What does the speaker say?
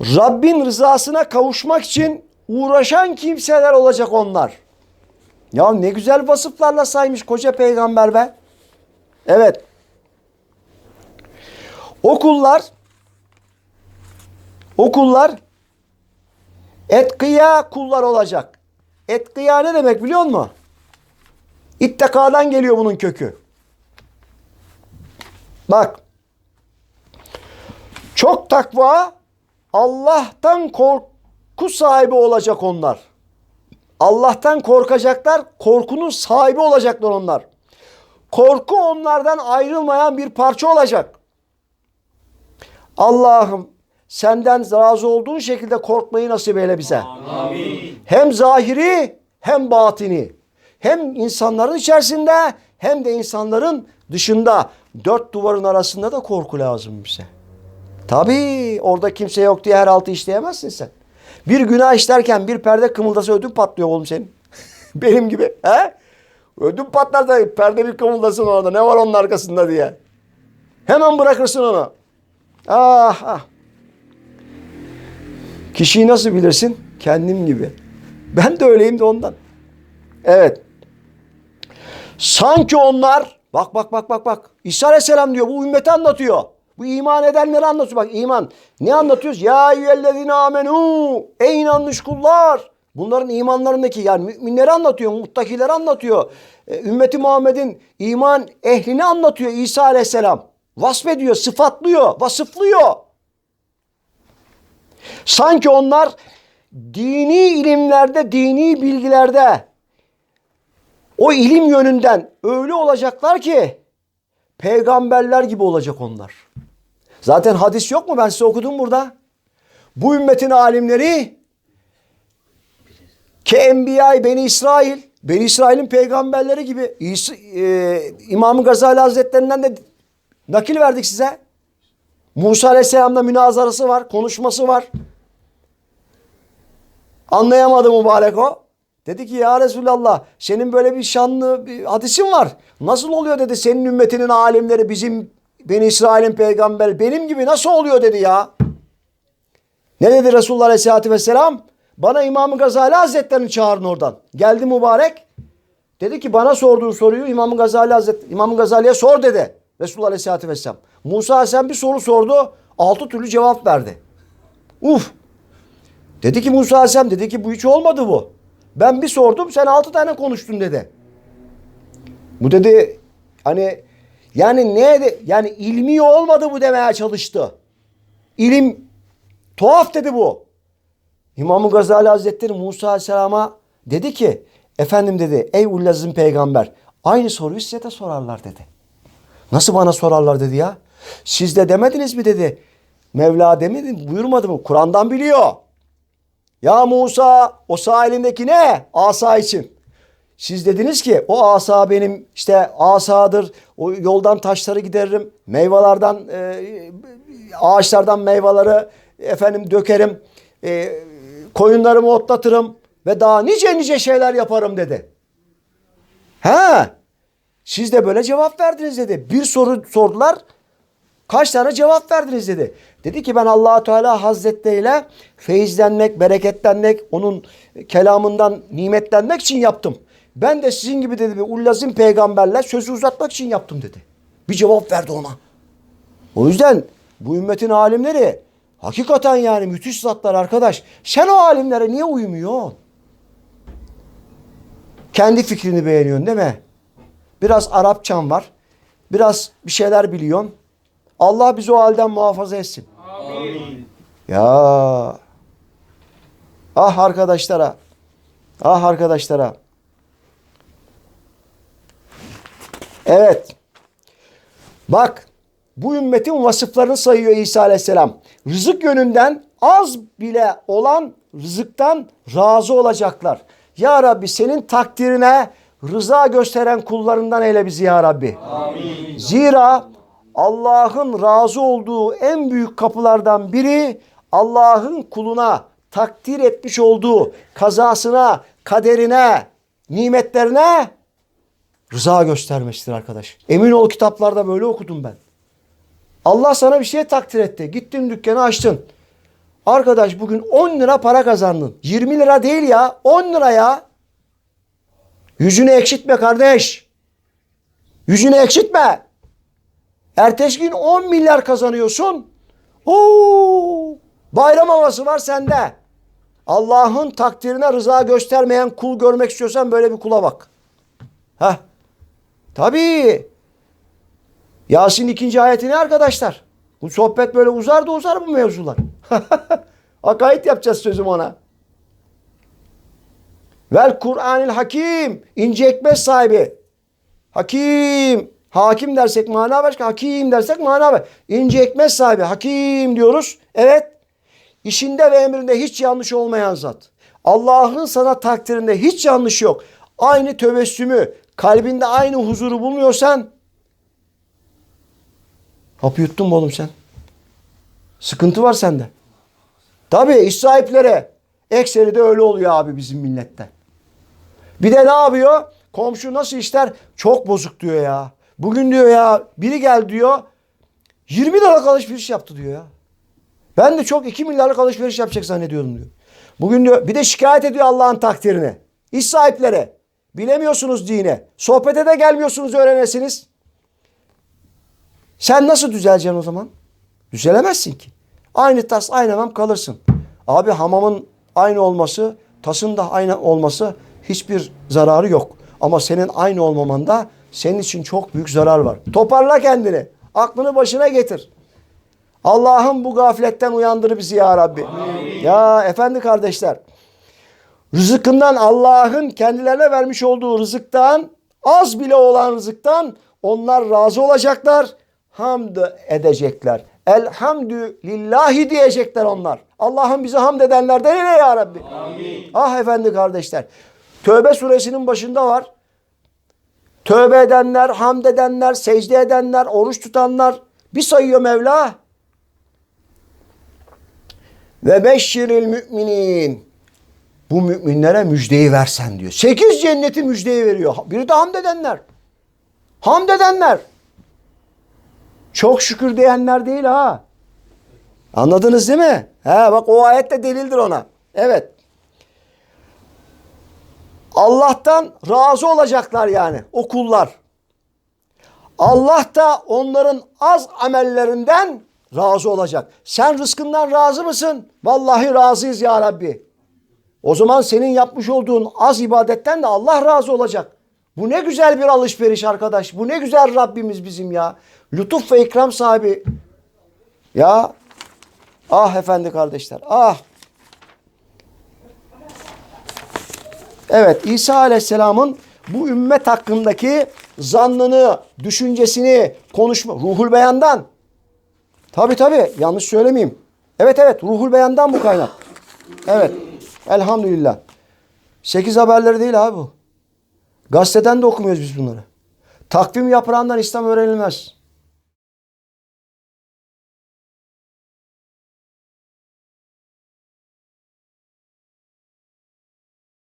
Rabbin rızasına kavuşmak için uğraşan kimseler olacak onlar. Ya ne güzel vasıflarla saymış koca peygamber be. Evet. Okullar okullar etkiya kullar olacak. Etkiya ne demek biliyor musun? İttikadan geliyor bunun kökü. Bak. Çok takva Allah'tan korku sahibi olacak onlar. Allah'tan korkacaklar, korkunun sahibi olacaklar onlar. Korku onlardan ayrılmayan bir parça olacak. Allah'ım senden razı olduğun şekilde korkmayı nasip eyle bize. Hem zahiri hem batini. Hem insanların içerisinde hem de insanların dışında. Dört duvarın arasında da korku lazım bize. Tabii orada kimse yok diye her altı işleyemezsin sen. Bir günah işlerken bir perde kımıldasa ödüm patlıyor oğlum senin. Benim gibi. He? Ödüm patlar da perde bir kımıldasın orada. Ne var onun arkasında diye. Hemen bırakırsın onu. Ah ah. Kişiyi nasıl bilirsin? Kendim gibi. Ben de öyleyim de ondan. Evet. Sanki onlar bak bak bak bak bak. İsa Aleyhisselam diyor bu ümmeti anlatıyor. Bu iman edenleri anlatıyor. Bak iman. Ne anlatıyoruz? Ya eyyühellezine amenu. Ey inanmış kullar. Bunların imanlarındaki yani müminleri anlatıyor. Muttakileri anlatıyor. E, ümmeti Muhammed'in iman ehlini anlatıyor İsa Aleyhisselam. Vasfediyor, sıfatlıyor, vasıflıyor. Sanki onlar dini ilimlerde, dini bilgilerde o ilim yönünden öyle olacaklar ki peygamberler gibi olacak onlar. Zaten hadis yok mu? Ben size okudum burada. Bu ümmetin alimleri ke enbiya beni İsrail, beni İsrail'in peygamberleri gibi İs e, İmam Gazali Hazretlerinden de nakil verdik size. Musa Aleyhisselam'da münazarası var, konuşması var. Anlayamadı mübarek o. Dedi ki ya Resulallah senin böyle bir şanlı bir hadisin var. Nasıl oluyor dedi senin ümmetinin alimleri bizim Beni İsrail'in peygamber benim gibi nasıl oluyor dedi ya. Ne dedi Resulullah Aleyhisselatü Vesselam? Bana İmam-ı Gazali Hazretleri'ni çağırın oradan. Geldi mübarek. Dedi ki bana sorduğun soruyu İmam-ı Gazali Hazretleri, İmam Gazali'ye sor dedi. Resulullah Aleyhisselatü Vesselam. Musa Aleyhisselam bir soru sordu. Altı türlü cevap verdi. Uf. Dedi ki Musa Aleyhisselam dedi ki bu hiç olmadı bu. Ben bir sordum sen altı tane konuştun dedi. Bu dedi hani yani ne yani ilmi olmadı bu demeye çalıştı. İlim tuhaf dedi bu. İmam Gazali Hazretleri Musa Aleyhisselam'a dedi ki efendim dedi ey ullazın peygamber aynı soruyu size de sorarlar dedi. Nasıl bana sorarlar dedi ya. Siz de demediniz mi dedi. Mevla demedi buyurmadı mı? Kur'an'dan biliyor. Ya Musa o sağ elindeki ne? Asa için. Siz dediniz ki o asa benim işte asadır. O yoldan taşları gideririm. Meyvelerden e, ağaçlardan meyveleri efendim dökerim. E, koyunlarımı otlatırım ve daha nice nice şeyler yaparım dedi. He. Siz de böyle cevap verdiniz dedi. Bir soru sordular. Kaç tane cevap verdiniz dedi. Dedi ki ben allah Teala Hazretleriyle feyizlenmek, bereketlenmek, onun kelamından nimetlenmek için yaptım. Ben de sizin gibi dedi bir ullazim peygamberle sözü uzatmak için yaptım dedi. Bir cevap verdi ona. O yüzden bu ümmetin alimleri hakikaten yani müthiş zatlar arkadaş. Sen o alimlere niye uymuyorsun? Kendi fikrini beğeniyorsun değil mi? Biraz Arapçan var. Biraz bir şeyler biliyorsun. Allah bizi o halden muhafaza etsin. Amin. Ya. Ah arkadaşlara. Ah arkadaşlara. Evet. Bak. Bu ümmetin vasıflarını sayıyor İsa Aleyhisselam. Rızık yönünden az bile olan rızıktan razı olacaklar. Ya Rabbi senin takdirine rıza gösteren kullarından eyle bizi ya Rabbi. Amin. Zira Allah'ın razı olduğu en büyük kapılardan biri Allah'ın kuluna takdir etmiş olduğu kazasına, kaderine, nimetlerine rıza göstermesidir arkadaş. Emin ol kitaplarda böyle okudum ben. Allah sana bir şey takdir etti. Gittin dükkanı açtın. Arkadaş bugün 10 lira para kazandın. 20 lira değil ya 10 lira ya. Yüzünü ekşitme kardeş. Yüzünü ekşitme. Ertesi gün 10 milyar kazanıyorsun. Oo, bayram havası var sende. Allah'ın takdirine rıza göstermeyen kul görmek istiyorsan böyle bir kula bak. Heh. Tabii. Yasin ikinci ayeti ne arkadaşlar? Bu sohbet böyle uzar da uzar bu mevzular. Akaid yapacağız sözüm ona. Vel Kur'anil Hakim. ince hikmet sahibi. Hakim. Hakim dersek mana başka. Hakim dersek mana var. İnce hikmet sahibi. Hakim diyoruz. Evet. İşinde ve emrinde hiç yanlış olmayan zat. Allah'ın sana takdirinde hiç yanlış yok. Aynı tebessümü, kalbinde aynı huzuru bulmuyorsan hapı yuttun mu oğlum sen? Sıkıntı var sende. Tabii iş sahipleri. Ekseri de öyle oluyor abi bizim millette. Bir de ne yapıyor? Komşu nasıl işler? Çok bozuk diyor ya. Bugün diyor ya biri gel diyor 20 liralık alışveriş yaptı diyor ya. Ben de çok 2 milyarlık alışveriş yapacak zannediyordum diyor. Bugün diyor bir de şikayet ediyor Allah'ın takdirini. İş sahipleri. Bilemiyorsunuz dine. Sohbete de gelmiyorsunuz öğrenesiniz. Sen nasıl düzeleceksin o zaman? Düzelemezsin ki. Aynı tas aynı hamam kalırsın. Abi hamamın aynı olması, tasın da aynı olması hiçbir zararı yok. Ama senin aynı olmamanda senin için çok büyük zarar var. Toparla kendini. Aklını başına getir. Allah'ım bu gafletten uyandır bizi ya Rabbi. Ya efendi kardeşler. Rızıkından Allah'ın kendilerine vermiş olduğu rızıktan az bile olan rızıktan onlar razı olacaklar. Hamd edecekler. Elhamdü lillahi diyecekler onlar. Allah'ım bize hamd edenlerden eyle ya Rabbi. Ah efendi kardeşler. Tövbe suresinin başında var. Tövbe edenler, hamd edenler, secde edenler, oruç tutanlar bir sayıyor Mevla. Ve beşşiril müminin. Bu müminlere müjdeyi versen diyor. Sekiz cenneti müjdeyi veriyor. Biri de hamd edenler. Hamd edenler. Çok şükür diyenler değil ha. Anladınız değil mi? He bak o ayet de delildir ona. Evet. Allah'tan razı olacaklar yani o kullar. Allah da onların az amellerinden razı olacak. Sen rızkından razı mısın? Vallahi razıyız ya Rabbi. O zaman senin yapmış olduğun az ibadetten de Allah razı olacak. Bu ne güzel bir alışveriş arkadaş. Bu ne güzel Rabbimiz bizim ya. Lütuf ve ikram sahibi. Ya ah efendi kardeşler ah. Evet İsa Aleyhisselam'ın bu ümmet hakkındaki zannını, düşüncesini konuşma. Ruhul beyandan. Tabi tabi yanlış söylemeyeyim. Evet evet ruhul beyandan bu kaynak. Evet elhamdülillah. Sekiz haberleri değil abi bu. Gazeteden de okumuyoruz biz bunları. Takvim yaprağından İslam öğrenilmez.